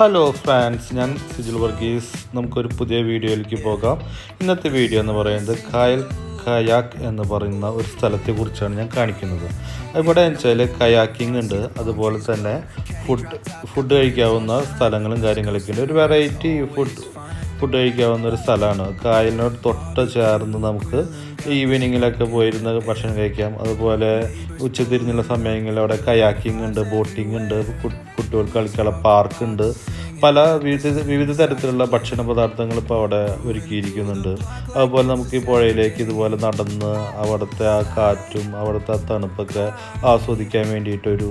Hello fans ഞാൻ സിജിൽ വർഗീസ്. നമുക്കൊരു പുതിയ വീഡിയോയിലേക്ക് പോകാം. ഇന്നത്തെ വീഡിയോ എന്ന് പറയുന്നത് കായൽ കയാക്ക് എന്ന് പറയുന്ന ഒരു സ്ഥലത്തെ കുറിച്ചാണ് ഞാൻ കാണിക്കുന്നത്. ഇവിടെ വെച്ചാൽ കയാക്കിംഗ് ഉണ്ട്. അതുപോലെ തന്നെ ഫുഡ് ഫുഡ് കഴിക്കാവുന്ന സ്ഥലങ്ങളും കാര്യങ്ങളൊക്കെ ഉണ്ട്. ഒരു വെറൈറ്റി ഫുഡ് ഫുഡ് കഴിക്കാവുന്ന ഒരു സ്ഥലമാണ്. കായലിനോട് തൊട്ട് ചേർന്ന് നമുക്ക് ഈവനിങ്ങിലൊക്കെ പോയിരുന്ന് ഭക്ഷണം കഴിക്കാം. അതുപോലെ ഉച്ചതിരിഞ്ഞുള്ള സമയങ്ങളിൽ അവിടെ കയാക്കിംഗ് ഉണ്ട് ബോട്ടിംഗ് ഉണ്ട് കുട്ടികൾക്ക് കളിക്കാനുള്ള പാർക്ക് ഉണ്ട്. പല വിവിധ വിവിധ തരത്തിലുള്ള ഭക്ഷണ പദാർത്ഥങ്ങൾ ഇപ്പോൾ അവിടെ ഒരുക്കിയിരിക്കുന്നുണ്ട്. അതുപോലെ നമുക്ക് ഈ പുഴയിലേക്ക് ഇതുപോലെ നടന്ന് അവിടുത്തെ ആ കാറ്റും അവിടുത്തെ ആ തണുപ്പൊക്കെ ആസ്വദിക്കാൻ വേണ്ടിയിട്ടൊരു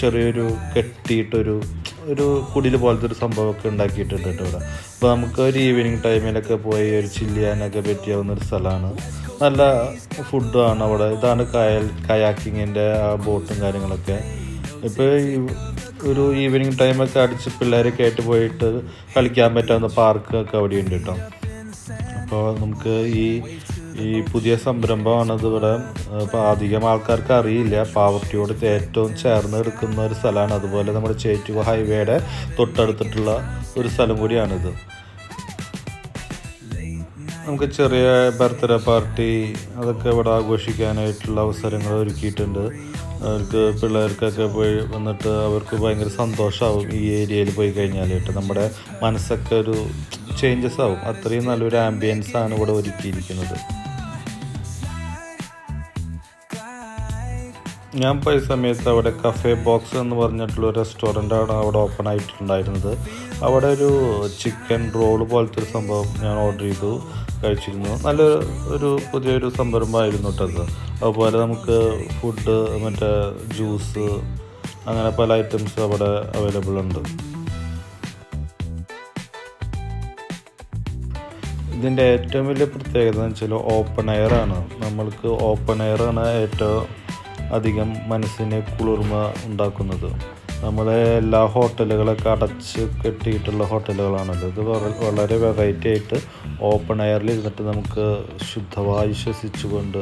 ചെറിയൊരു കെട്ടിയിട്ടൊരു ഒരു കുടിൽ പോലത്തെ ഒരു സംഭവമൊക്കെ ഉണ്ടാക്കിയിട്ടുണ്ട് കേട്ടോ ഇവിടെ. അപ്പോൾ നമുക്ക് ഒരു ഈവനിങ് ടൈമിലൊക്കെ പോയി ഒരു ചില്ലിയാനൊക്കെ പറ്റിയാവുന്ന ഒരു സ്ഥലമാണ്. നല്ല ഫുഡാണ് അവിടെ. ഇതാണ് കായൽ കയാക്കിങ്ങിന്റെ ആ ബോട്ടും കാര്യങ്ങളൊക്കെ. ഇപ്പോൾ ഒരു ഈവനിങ് ടൈമൊക്കെ അടിച്ച് പിള്ളേരൊക്കെ ആയിട്ട് പോയിട്ട് കളിക്കാൻ പറ്റാവുന്ന പാർക്കൊക്കെ അവിടെ ഉണ്ട് കേട്ടോ. അപ്പോൾ നമുക്ക് ഈ ഈ പുതിയ സംരംഭമാണത് ഇവിടെ. ഇപ്പോൾ അധികം ആൾക്കാർക്ക് അറിയില്ല. പാവർട്ടിയോട് ഏറ്റവും ചേർന്ന് എടുക്കുന്ന ഒരു സ്ഥലമാണ്. അതുപോലെ നമ്മുടെ ചേറ്റുവ ഹൈവേയുടെ തൊട്ടടുത്തിട്ടുള്ള ഒരു സ്ഥലം കൂടിയാണിത്. നമുക്ക് ചെറിയ ബർത്ത്ഡേ പാർട്ടി അതൊക്കെ ഇവിടെ ആഘോഷിക്കാനായിട്ടുള്ള അവസരങ്ങൾ ഒരുക്കിയിട്ടുണ്ട്. അവർക്ക് പിള്ളേർക്കൊക്കെ പോയി വന്നിട്ട് അവർക്ക് ഭയങ്കര സന്തോഷമാവും ഈ ഏരിയയിൽ പോയി കഴിഞ്ഞാൽ നമ്മുടെ മനസ്സൊക്കെ ഒരു ചേഞ്ചസ് ആവും. അത്രയും നല്ലൊരു ആംബിയൻസ് ആണ് ഇവിടെ ഒരുക്കിയിരിക്കുന്നത്. ഞാൻ പോയ സമയത്ത് അവിടെ കഫേ ബോക്സ് എന്ന് പറഞ്ഞിട്ടുള്ള ഒരു റെസ്റ്റോറന്റ് ആണ് അവിടെ ഓപ്പൺ ആയിട്ടുണ്ടായിരുന്നത്. അവിടെ ഒരു ചിക്കൻ റോൾ പോലത്തെ ഒരു സംഭവം ഞാൻ ഓർഡർ ചെയ്തു കഴിച്ചിരുന്നു. നല്ല ഒരു പുതിയൊരു സംരംഭമായിരുന്നു കേട്ടത് അതുപോലെ നമുക്ക് ഫുഡ് മറ്റേ ജ്യൂസ് അങ്ങനെ പല ഐറ്റംസ് അവിടെ അവൈലബിൾ ഉണ്ട്. ഇതിന്റെ ഏറ്റവും വലിയ പ്രത്യേകത എന്ന് വെച്ചാൽ ഓപ്പൺ എയർ ആണ്. നമ്മൾക്ക് ഓപ്പൺ എയർ ആണ് ഏറ്റവും അധികം മനസ്സിന് കുളിർമ ഉണ്ടാക്കുന്നത്. നമ്മളെ എല്ലാ ഹോട്ടലുകളൊക്കെ അടച്ച് കെട്ടിയിട്ടുള്ള ഹോട്ടലുകളാണല്ലോ ഇത് വളരെ വെറൈറ്റി ആയിട്ട് ഓപ്പൺ എയറിൽ ഇരുന്നിട്ട് നമുക്ക് ശുദ്ധവായു ശ്വസിച്ചുകൊണ്ട്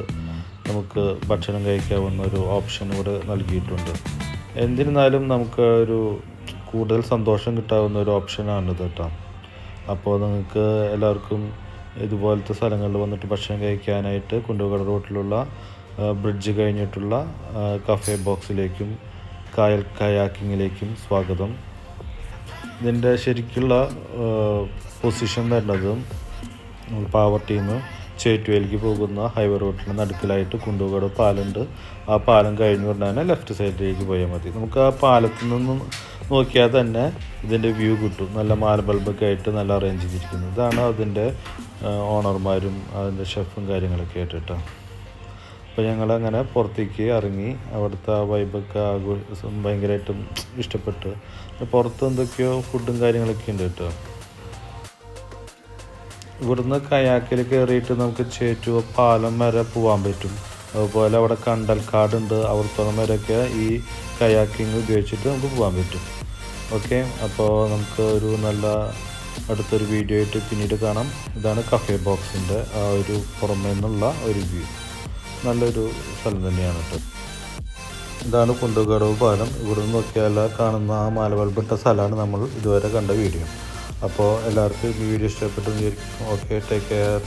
നമുക്ക് ഭക്ഷണം കഴിക്കാവുന്ന ഒരു ഓപ്ഷൻ ഇവിടെ നൽകിയിട്ടുണ്ട്. എന്നിരുന്നാലും നമുക്ക് ഒരു കൂടുതൽ സന്തോഷം കിട്ടാവുന്ന ഒരു ഓപ്ഷനാണിത് കേട്ടോ അപ്പോൾ നിങ്ങൾക്ക് എല്ലാവർക്കും ഇതുപോലത്തെ സ്ഥലങ്ങളിൽ വന്നിട്ട് ഭക്ഷണം കഴിക്കാനായിട്ട് കുണ്ടുകട റോട്ടിലുള്ള ബ്രിഡ്ജ് കഴിഞ്ഞിട്ടുള്ള കഫേ ബോക്സിലേക്കും കായൽ കയാക്കിങ്ങിലേക്കും സ്വാഗതം. ഇതിന്റെ ശരിക്കുള്ള പൊസിഷൻ വരുന്നതും പാവർട്ടിയിൽ നിന്ന് ചേറ്റുവേലിക്ക് പോകുന്ന ഹൈവേ റോഡിന്റെ നടുക്കിലായിട്ട് കുണ്ടുകട പാലുണ്ട്. ആ പാലം കഴിഞ്ഞ് കൊണ്ടുതന്നെ ലെഫ്റ്റ് സൈഡിലേക്ക് പോയാൽ മതി. നമുക്ക് ആ പാലത്തിൽ നിന്ന് നോക്കിയാൽ തന്നെ ഇതിന്റെ വ്യൂ കിട്ടും. നല്ല മാല ബൾബൊക്കെ ആയിട്ട് നല്ല അറേഞ്ച് ചെയ്തിരിക്കുന്നത് ഇതാണ് അതിന്റെ ഓണർമാരും അതിന്റെ ഷെഫും കാര്യങ്ങളൊക്കെ ആയിട്ട് കേട്ടോ. അപ്പോൾ ഞങ്ങൾ അങ്ങനെ പുറത്തേക്ക് ഇറങ്ങി അവിടുത്തെ ആ വൈബൊക്കെ ആഘോ ഭയങ്കരമായിട്ടും ഇഷ്ടപ്പെട്ട്. പുറത്ത് എന്തൊക്കെയോ ഫുഡും കാര്യങ്ങളൊക്കെ ഉണ്ട് കേട്ടോ. ഇവിടുന്ന് കയാക്കിൽ കയറിയിട്ട് നമുക്ക് ചേറ്റുവ പാലം വരെ പോകാൻ പറ്റും. അതുപോലെ അവിടെ കണ്ടൽക്കാടുണ്ട് അവിടുത്തോളം വരെയൊക്കെ ഈ കയാക്കിങ് ഉപയോഗിച്ചിട്ട് നമുക്ക് പോകാൻ പറ്റും. ഓക്കെ അപ്പോൾ നമുക്ക് ഒരു നല്ല അടുത്തൊരു വീഡിയോ ആയിട്ട് പിന്നീട് കാണാം. ഇതാണ് കഫേ ബോക്സിന്റെ ആ ഒരു പുറമേ നിന്നുള്ള ഒരു വ്യൂ നല്ലൊരു സ്ഥലം തന്നെയാണ് കേട്ടോ. ഇതാണ് കുണ്ടുകടവ് പാലം. ഇവിടെ നിന്ന് നോക്കിയാൽ കാണുന്ന ആ മാലവൽപ്പെട്ട സ്ഥലമാണ് നമ്മൾ ഇതുവരെ കണ്ട വീഡിയോ. അപ്പോൾ എല്ലാവർക്കും ഈ വീഡിയോ ഇഷ്ടപ്പെട്ടു ഓക്കെ ടേക്ക് കെയർ